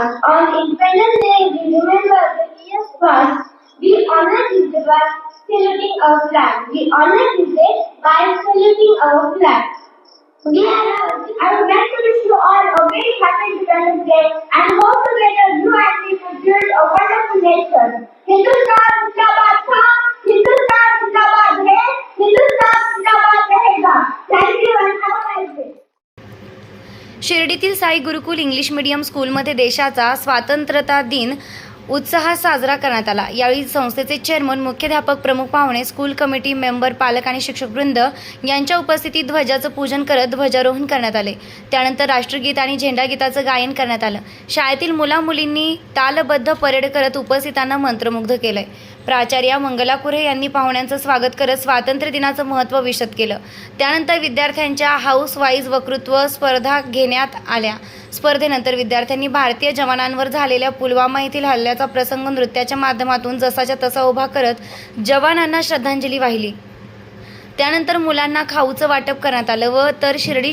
past. On Independence Day, we remember the years past. We honor this day by saluting our flag. We honor this day by saluting our flag. We are, I would like to wish you all a very happy Independence Day and hope together you and me will build a wonderful nation. Hindustan Zindabad Khan, Hindustan Zindabad Hai, Hindustan शिर्डीतील Sai Gurukul English medium स्कूलमध्ये देशाचा स्वातंत्र्यता दिन उत्साहात साजरा करण्यात आला. यावेळी संस्थेचे चेअरमन मुख्याध्यापक प्रमुख पाहुणे स्कूल कमिटी मेंबर पालक आणि शिक्षकवृंद यांच्या उपस्थितीत ध्वजाचं पूजन करत ध्वजारोहण करण्यात आले. त्यानंतर राष्ट्रगीत आणि झेंडागीताचं गायन करण्यात आलं. शाळेतील मुला मुलींनी तालबद्ध परेड करत उपस्थितांना मंत्रमुग्ध केलंय. प्राचार्या मंगला कुरे यांनी पाहुण्यांचं स्वागत करत स्वातंत्र्य दिनाचं महत्त्व विशद केलं. त्यानंतर विद्यार्थ्यांच्या हाऊस वाईज वक्तृत्व स्पर्धा घेण्यात आल्या. स्पर्धेनंतर विद्यार्थ्यांनी भारतीय जवानांवर झालेल्या पुलवामा येथील हल्ल्याचा प्रसंग नृत्याच्या माध्यमातून जसाच्या तसा उभा करत जवानांना श्रद्धांजली वाहिली. त्यानंतर मुलांना खाऊचं वाटप करण्यात आलं व तर Shirdi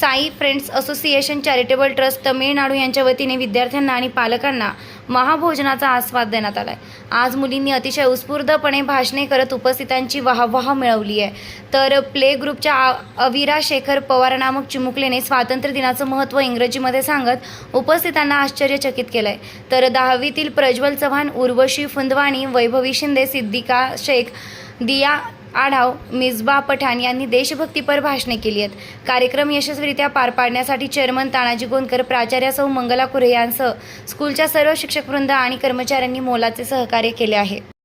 Sai friends association charitable trust Tamil Nadu यांच्या वतीने विद्यार्थ्यांना आणि पालकांना महाभोजनाचा आस्वाद देण्यात आलाय. आज मुलींनी अतिशय उत्स्फूर्तपणे भाषणे करत उपस्थितांची वाहवाह मिळवली आहे. तर प्ले ग्रुपच्या आ- अविरा शेखर पवार नामक चिमुकलेने स्वातंत्र्य दिनाचं महत्त्व इंग्रजीमध्ये सांगत उपस्थितांना आश्चर्यचकित केलंय. तर दहावीतील प्रज्वल चव्हाण उर्वशी फुंदवाणी वैभवी शिंदे सिद्दिका शेख दिया आढाव मिसबा पठाण यांनी देशभक्तीपर भाषणे केली आहेत. कार्यक्रम यशस्वीरित्या पार पाडण्यासाठी चेअरमन तानाजी गोंदकर प्राचार्य सौ मंगला कुरे यांसह स्कूलच्या सर्व शिक्षकवृंद आणि कर्मचाऱ्यांनी मोलाचे सहकार्य केले आहे.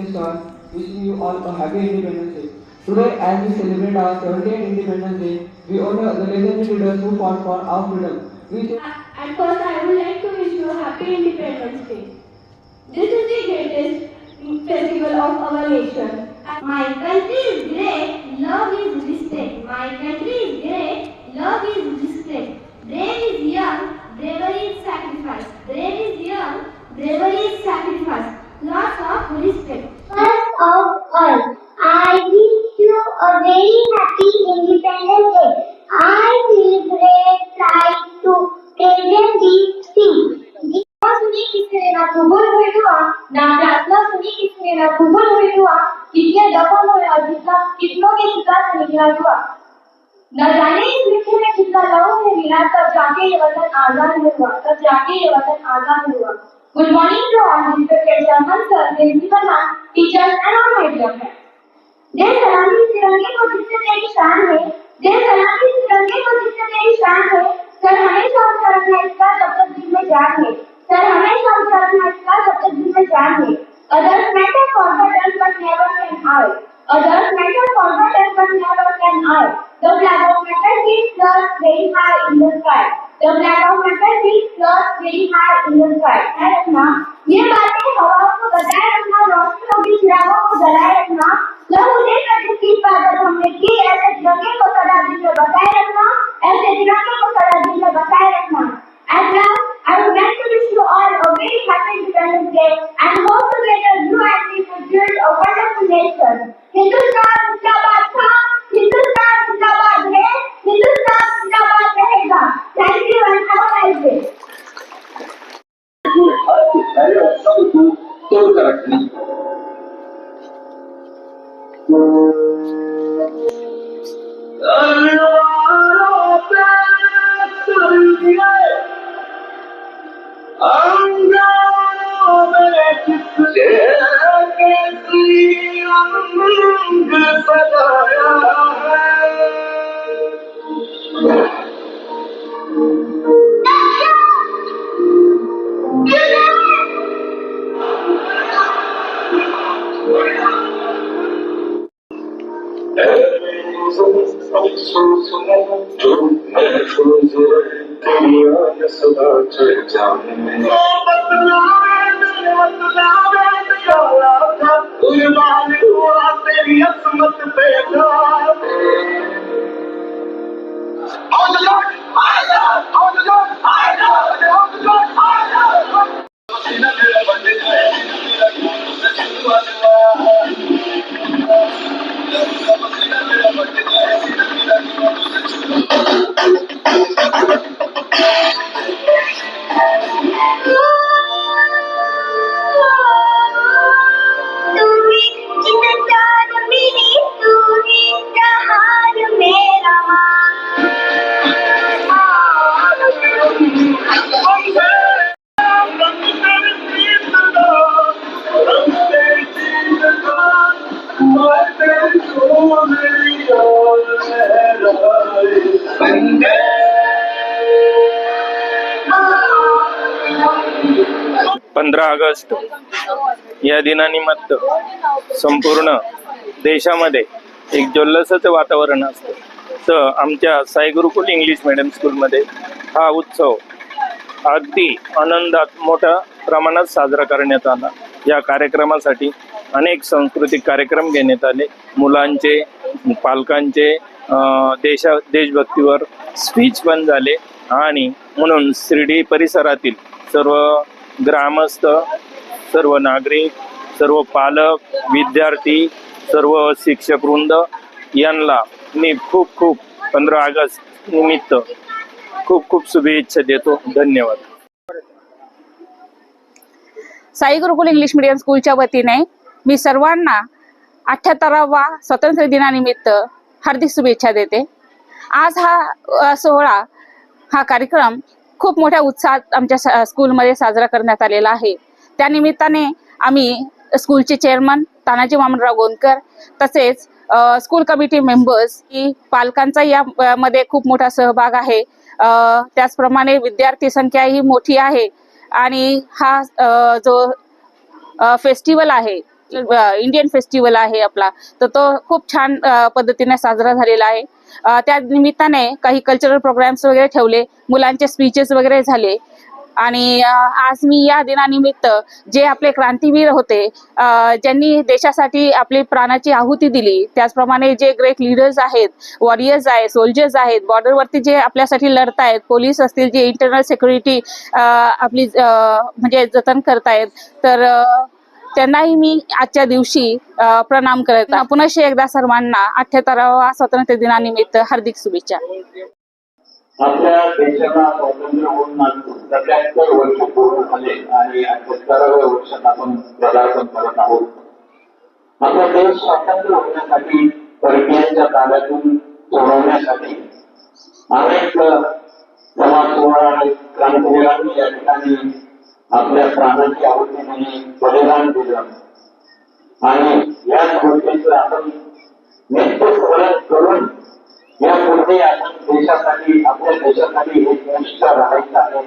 Mr. Wishing you all a happy Independence Day. Today, as we celebrate our 70th Independence Day, we honor the legendary leaders who fought for our freedom. We At uh, first, I would like to wish you a happy Independence Day. This is the greatest festival of our nation. My country is great, love is respect. My country is great, love is respect. हुआ कितनों के शिकार से निकला हुआ? न जाने इस मिट्टी में कितना लहू है मिला तब जाके ये वतन आज़ाद हुआ, तब जाके ये वतन आज़ाद हुआ। Good morning to all respected chairman sir principal ma'am teachers and all my dear friends देश सलामी तिरंगे को जिससे मेरी शान है देश सलामी तिरंगे को जिससे मेरी शान है सर हमेशा তারা असमत पंधरा ऑगस्ट या दिनानिमित्त संपूर्ण देशामध्ये एक जल्लोषाचं वातावरण असतं. तर आमच्या साई गुरुकुल इंग्लिश मिडियम स्कूलमध्ये हा उत्सव अगदी आनंदात मोठ्या प्रमाणात साजरा करण्यात आला. या कार्यक्रमासाठी अनेक सांस्कृतिक कार्यक्रम घेण्यात आले. मुलांचे पालकांचे देशा देशभक्तीवर स्पीच पण झाले. आणि म्हणून शिर्डी परिसरातील सर्व ग्रामस्थ सर्व नागरिक सर्व पालक विद्यार्थी सर्व शिक्षक वृंद यांना मी खूप खूप पंधरा ऑगस्ट निमित्त खूप खूप शुभेच्छा देतो. धन्यवाद. साई गुरुकुल इंग्लिश मीडियम स्कूलच्या वतीने मी सर्वांना अठ्याहत्तरावा स्वातंत्र्य दिनानिमित्त हार्दिक शुभेच्छा देते. आज हा सोहळा हा कार्यक्रम खूप मोठ्या उत्साहात आमच्या स- स्कूलमध्ये साजरा करण्यात आलेला आहे. त्यानिमित्ताने आम्ही स्कूलचे चेअरमन तानाजी वामनराव गोंदकर तसेच स्कूल कमिटी मेंबर्स ही पालकांचा या मध्ये खूप मोठा सहभाग आहे. त्याचप्रमाणे विद्यार्थी संख्या ही मोठी आहे. आणि हा जो फेस्टिवल आहे इंडियन फेस्टिवल आहे आपला. तर तो खूप छान पद्धतीने साजरा झालेला आहे. त्या निमित्ताने काही कल्चरल प्रोग्राम्स वगैरे ठेवले मुलांचे स्पीचेस वगैरे झाले. आणि आज मी या दिनानिमित्त जे आपले क्रांतीवीर होते ज्यांनी देशासाठी आपली प्राणाची आहुती दिली त्याचप्रमाणे जे ग्रेट लीडर्स आहेत वॉरियर्स आहेत सोल्जर्स आहेत बॉर्डरवरती जे आपल्यासाठी लढतायत पोलीस असतील जे इंटरनल सिक्युरिटी आपली म्हणजे जतन करतायत तर त्यांनाही मी आजच्या दिवशी प्रणाम करत आहे. एकदा सर्वांना अठ्याहत्तरावा स्वातंत्र्य दिनानिमित्त हार्दिक शुभेच्छा आपल्या देशाला स्वातंत्र्य होऊन सत्याहत्तर वर्ष पूर्ण झाले आणि अठ्याहत्तराव्या वर्षात आपण प्रदार्पण करत आहोत आपला देश स्वातंत्र्य होण्यासाठी परकीयांच्या ताब्यातून सोडवण्यासाठी अनेक समाज सोहळा आणि क्रांतिवीरांनी या ठिकाणी आपल्या प्राणाची आहुती दिली बलिदान दिलं. आणि या गोष्टीचं आपण नित्य स्मरण करून या पुढे आपण देशासाठी आपल्या देशासाठी एक निष्ठ राहायचं आहे.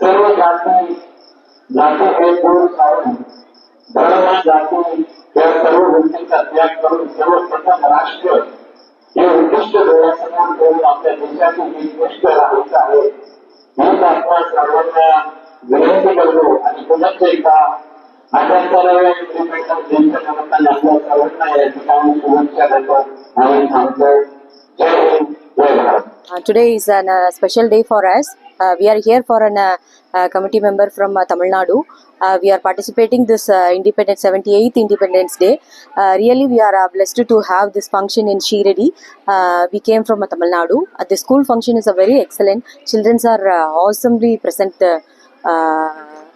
सर्व जाती जाती हे दूर सारून धर्म जाती या सर्व गोष्टींचा त्याग करून सर्वप्रथम राष्ट्र हे उद्दिष्ट डोळ्यासमोर ठेवून आपल्या देशाची निष्ठ राहायचं आहे. म्हणून आपल्या सर्वांना Uh, today is a uh, special day for us. Uh, we are here for a uh, uh, committee member from uh, Tamil Nadu. Uh, we are participating this uh, Independence 78th Independence Day. Uh, really, we are uh, blessed to have this function in Shiradi. Uh, we came from uh, Tamil Nadu. Uh, the school function is a very excellent. Childrens are uh, awesomely present. Uh,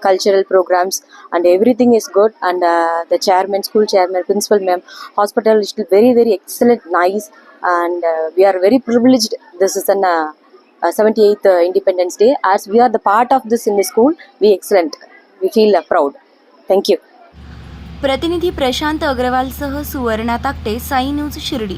cultural programs and everything is good and uh, the chairman school chairman principal ma'am hospital is still very very excellent nice and uh, we are very privileged this is an uh, uh, 78th uh, independence day as we are the part of this in the school we excellent we feel uh, proud thank you प्रतिनिधी प्रशांत अग्रवालसह Suvarna Takate Sai news Shirdi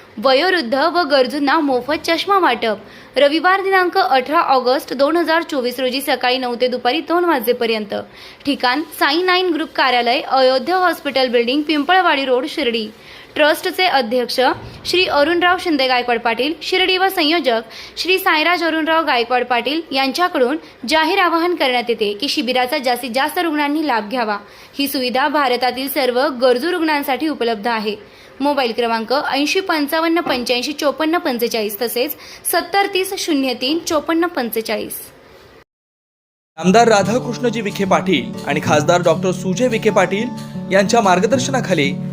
वयोवृद्ध व गरजूंना मोफत चष्मा वाटप. रविवार दिनांक अठरा ऑगस्ट दोन हजार चोवीस रोजी सकाळी नऊ ते दुपारी दोन वाजेपर्यंत. ठिकाण साई नाईन ग्रुप कार्यालय Ayodhya hospital building Pimpalwadi road Shirdi. ट्रस्टचे अध्यक्ष श्री अरुणराव शिंदे गायकवाड पाटील शिर्डी व संयोजक श्री साईराज अरुणराव गायकवाड पाटील यांच्याकडून जाहीर आवाहन करण्यात येते की शिबिराचा जास्तीत जास्त रुग्णांनी लाभ घ्यावा. ही सुविधा भारतातील सर्व गरजू रुग्णांसाठी उपलब्ध आहे. मोबाईल क्रमांक ऐंशी पंचावन्न पंच्याऐंशी चोपन्न पंचेचाळीस तसेच सत्तर तीस शून्य तीन चोपन्न पंचेचाळीस. आमदार राधाकृष्णजी विखे पाटील आणि खासदार डॉक्टर सुजय विखे पाटील यांच्या मार्गदर्शनाखाली